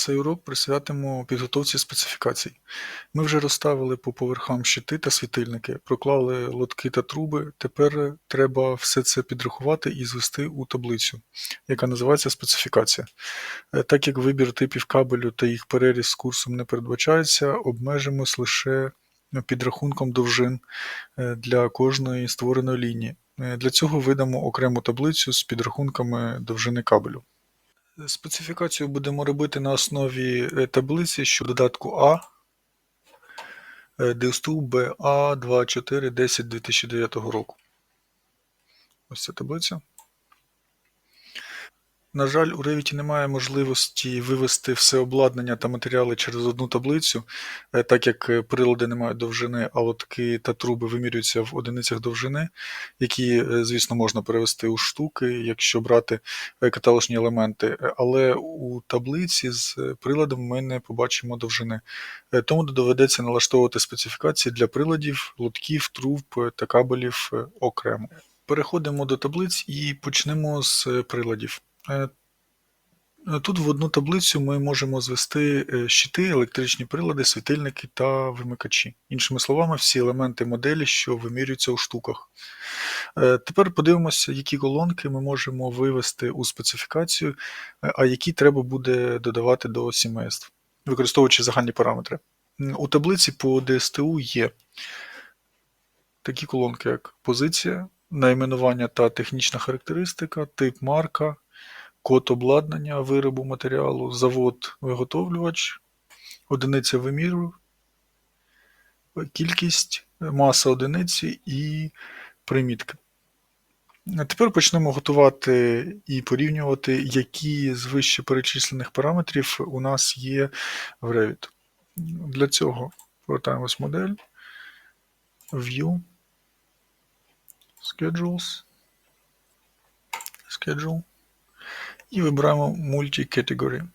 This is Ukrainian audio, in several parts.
Цей урок присвятимо підготовці специфікацій. Ми вже розставили по поверхам щити та світильники, проклали лотки та труби. Тепер треба все це підрахувати і звести у таблицю, яка називається специфікація. Е, Так як вибір типів кабелю та їх переріз з курсом не передбачається, обмежимось лише підрахунком довжин е, для кожної створеної лінії. Е, Для цього видамо окрему таблицю з підрахунками довжини кабелю. Специфікацію будемо робити на основі е, таблиці, що в додатку А ДСТУ БА 2410 2009 року. Ось ця таблиця. На жаль, у Revit немає можливості вивести все обладнання та матеріали через одну таблицю, е, так як е, прилади не мають довжини, а лотки та труби вимірюються в одиницях довжини, які, е, звісно, можна перевести у штуки, якщо брати каталожні елементи. Але у таблиці з приладом ми не побачимо довжини. Тому доведеться налаштовувати специфікації для приладів, лотків, труб та кабелів окремо. Переходимо до таблиць і почнемо з приладів. Е, е, Тут в одну таблицю ми можемо звести е, щити, електричні прилади, світильники та вимикачі. Іншими словами, всі елементи моделі, що вимірюються у штуках. Тепер подивимося, які колонки ми можемо вивести у специфікацію, а які треба буде додавати до сімейств, використовуючи загальні параметри. У таблиці по DSTU є такі колонки, як позиція, найменування та технічна характеристика, тип марка, код обладнання виробу матеріалу, завод виготовлювач, одиниця виміру, кількість, маса одиниці і примітки. Тепер почнемо готувати і порівнювати, які з вище перечислених параметрів у нас є в Revit. Для цього повертаємось в модель, View, Schedules, Schedule і вибираємо Multi-Category.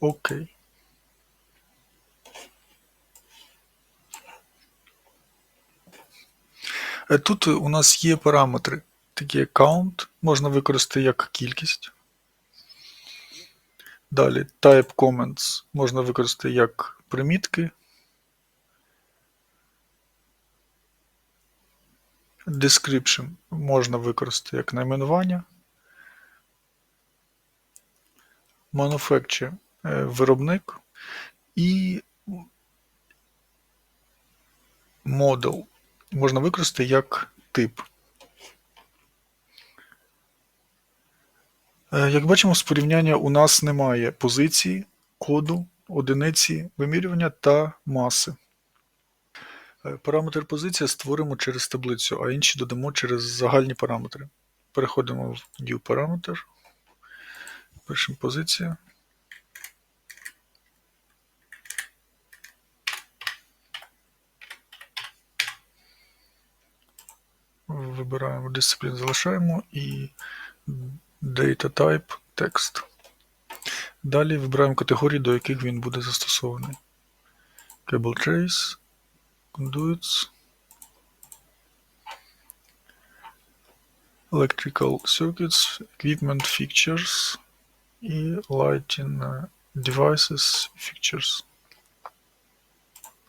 Окей. Е, Тут у нас є параметри, такі як count, можна використати як кількість. Далі type comments можна використати як примітки. Description можна використати як найменування. Manufacture е, виробник і model можна використати як тип. Е, Як бачимо, з порівняння у нас немає позиції, коду, одиниці вимірювання та маси. Параметр позиція створимо через таблицю, а інші додамо через загальні параметри. Переходимо в New параметр. Пишемо позиція. Вибираємо дисциплін, залишаємо і Data Type Text. Далі вибираємо категорії, до яких він буде застосований. Cable Trace, Conduits, Electrical Circuits, Equipment Fixtures і Lighting Devices Fixtures.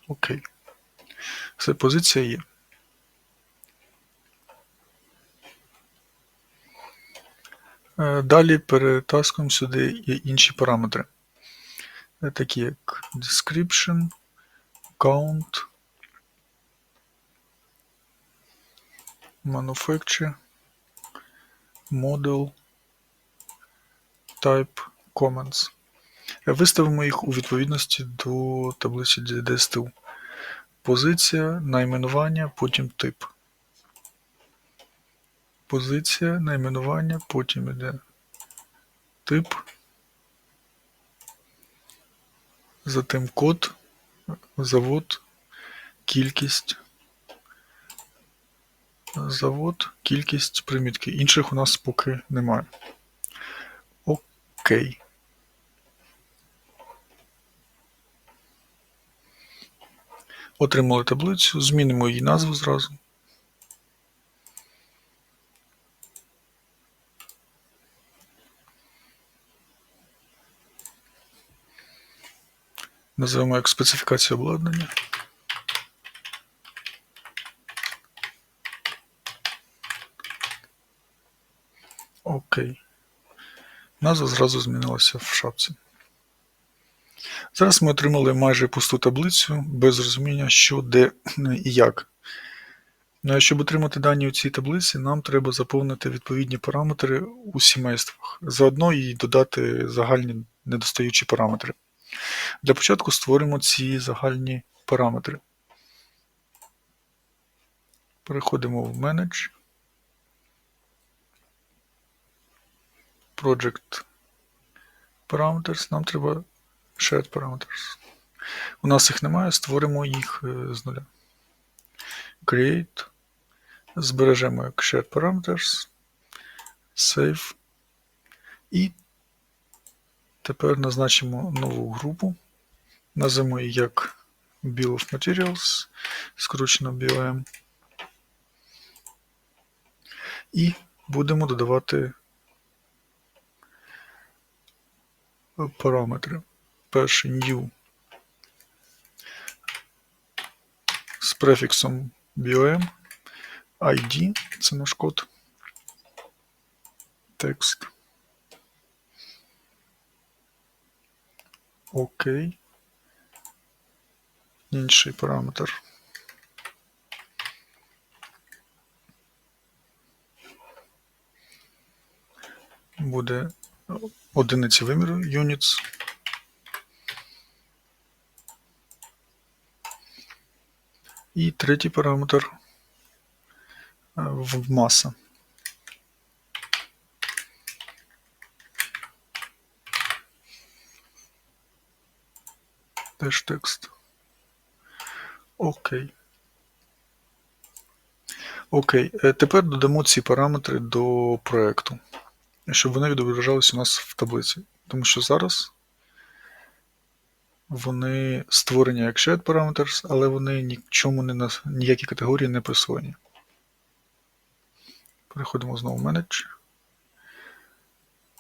Окей. Все, позиція є. Е, Далі перетаскуємо сюди і інші параметри, Е, такі як description, count, manufacture, model, type, comments. Виставимо їх у відповідності до таблиці DSTU. Позиція, найменування, потім тип. Позиція, найменування, потім йде тип, затим код, завод, кількість, завод, кількість, примітки. Інших у нас поки немає. Окей. Отримали таблицю, змінимо її назву зразу. Називаємо як специфікація обладнання. Окей. Назва зразу змінилася в шапці. Зараз ми отримали майже пусту таблицю без розуміння, що, де і як. Ну, щоб отримати дані у цій таблиці, нам треба заповнити відповідні параметри у сімействах, заодно і додати загальні недостаючі параметри. Для початку створимо ці загальні параметри. Переходимо в Manage. Project Parameters. Нам треба Shared Parameters. У нас їх немає, створимо їх е, з нуля. Create. Збережемо як Shared Parameters. Save. І тепер назначимо нову групу. Назвемо її як Bill of Materials, скручено BOM. І будемо додавати параметри. Перший new з префіксом BOM, ID, це наш код, текст. Окей. Інший параметр. Буде одиниці виміру units. І третій параметр е, в маса. Теж текст. Окей. Окей. Е, Тепер додамо ці параметри до проекту, щоб вони відображались у нас в таблиці. Тому що зараз вони створені як shared parameters, але вони нічому не ніякі категорії не присвоєні. Переходимо знову в Manage.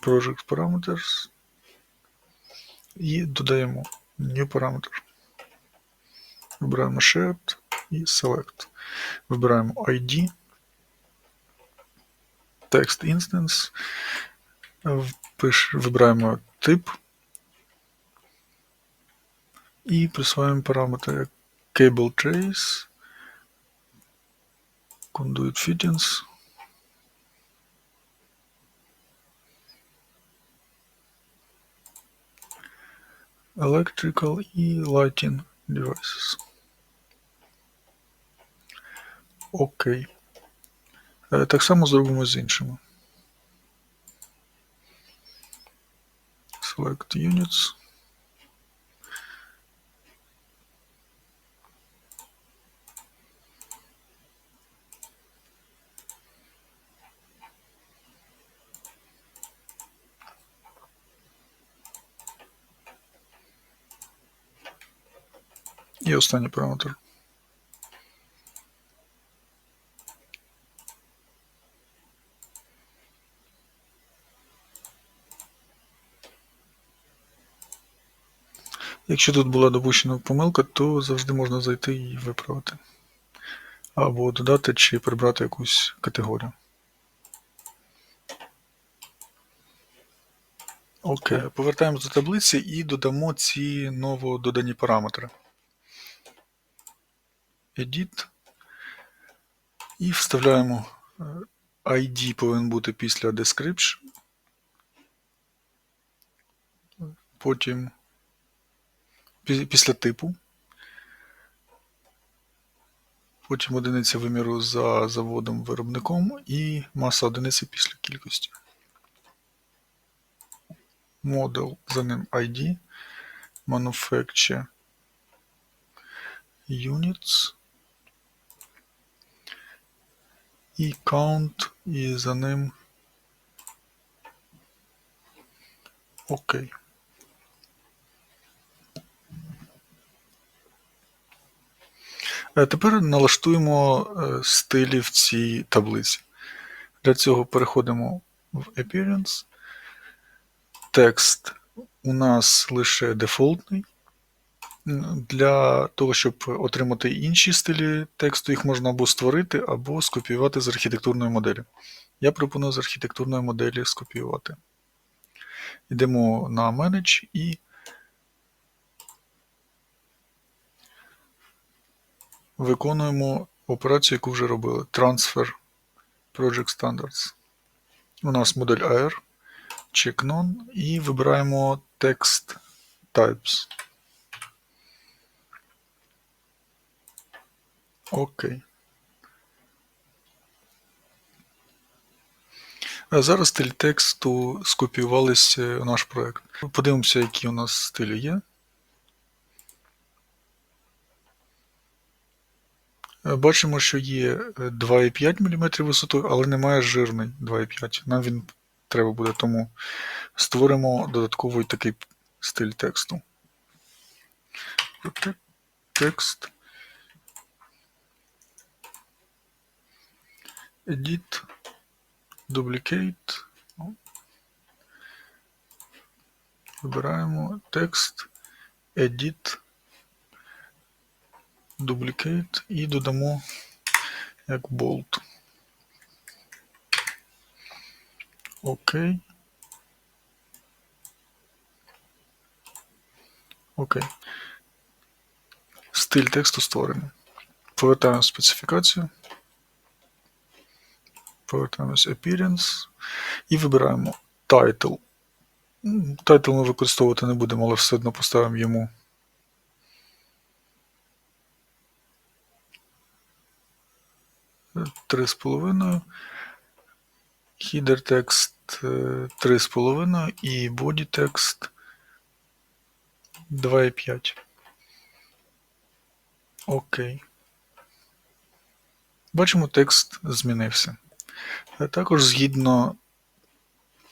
Project Parameters. І додаємо New Parameter. Вибираємо Shared і Select. Вибираємо ID. Text Instance. Впиш- Вибираємо тип. І присваємо параметри Cable Trace, Conduit Fittings. Electrical і Lighting Devices. Окей. Е, Так само зробимо з іншими. Select Units. І останній параметр. Якщо тут була допущена помилка, то завжди можна зайти і виправити. Або додати чи прибрати якусь категорію. Окей. Повертаємось до таблиці і додамо ці новододані параметри. Edit. І вставляємо е, ID повинен бути після description. Потім після типу. Потім одиниця виміру за заводом виробником і маса одиниці після кількості. Model за ним ID. Manufacture Units. І count, і за ним. Окей. Е, Тепер налаштуємо е, стилі в цій таблиці. Для цього переходимо в Appearance. Текст у нас лише дефолтний. Для того, щоб отримати інші стилі тексту, їх можна або створити, або скопіювати з архітектурної моделі. Я пропоную з архітектурної моделі скопіювати. Йдемо на Manage і виконуємо операцію, яку вже робили. Transfer Project Standards. У нас модель AR, Check None і вибираємо Text Types. Окей. А Зараз стиль тексту скопіювалися у наш проект. Подивимося, які у нас стилі є. Бачимо, що є е, 2,5 мм висотою, але немає жирний 2,5. Нам він треба буде, тому створимо додатковий такий стиль тексту. Текст. Edit. Duplicate. Вибираємо текст, Edit, Duplicate і додамо як bold. Окей. Окей. Стиль тексту створений. Повертаємо специфікацію. Повертаємось Appearance і вибираємо Title. Title ми використовувати не будемо, але все одно поставимо йому. Три з половиною. Header текст е, три з половиною і body текст 2,5. Окей. Бачимо, текст змінився. Е, Також згідно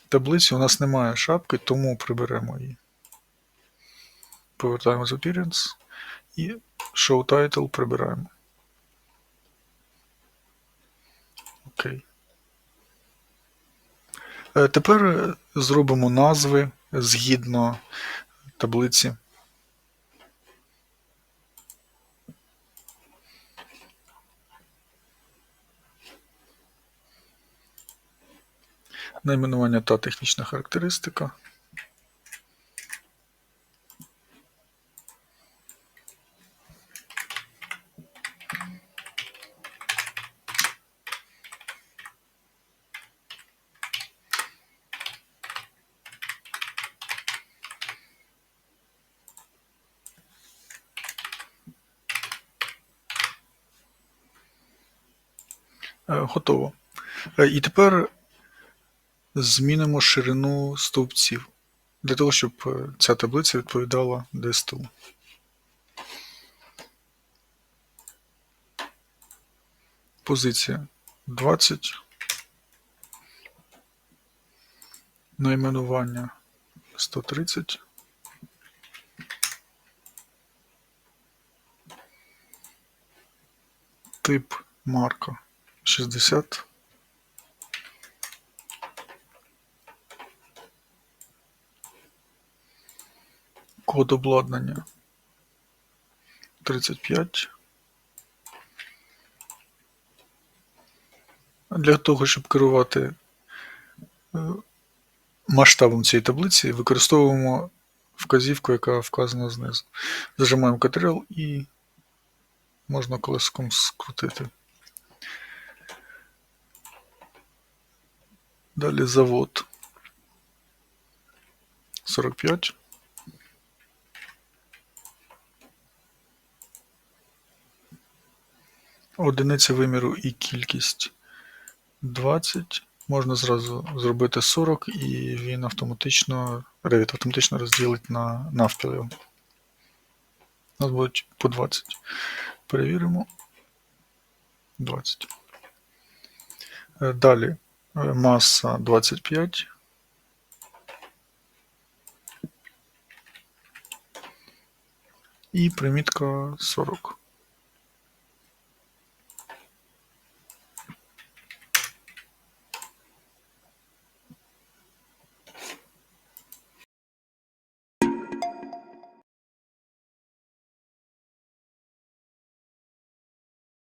таблиці у нас немає шапки, тому приберемо її. Повертаємо з Appearance і Show Title прибираємо. Окей. Е, Тепер е, зробимо назви згідно таблиці. Найменування та технічна характеристика. Готово. Е, І тепер змінимо ширину стовпців для того, щоб е, ця таблиця відповідала ДСТУ. Позиція 20. Найменування 130. Тип марка 60. Код обладнання 35. Для того, щоб керувати е, масштабом цієї таблиці, використовуємо вказівку, яка вказана знизу. Зажимаємо Ctrl і можна колеском скрутити. Далі завод 45. Одиниця виміру і кількість 20. Можна зразу зробити 40 і він автоматично, Revit автоматично розділить на навпіл. У нас будуть по 20. Перевіримо. 20. Е, Далі маса 25. І примітка 40.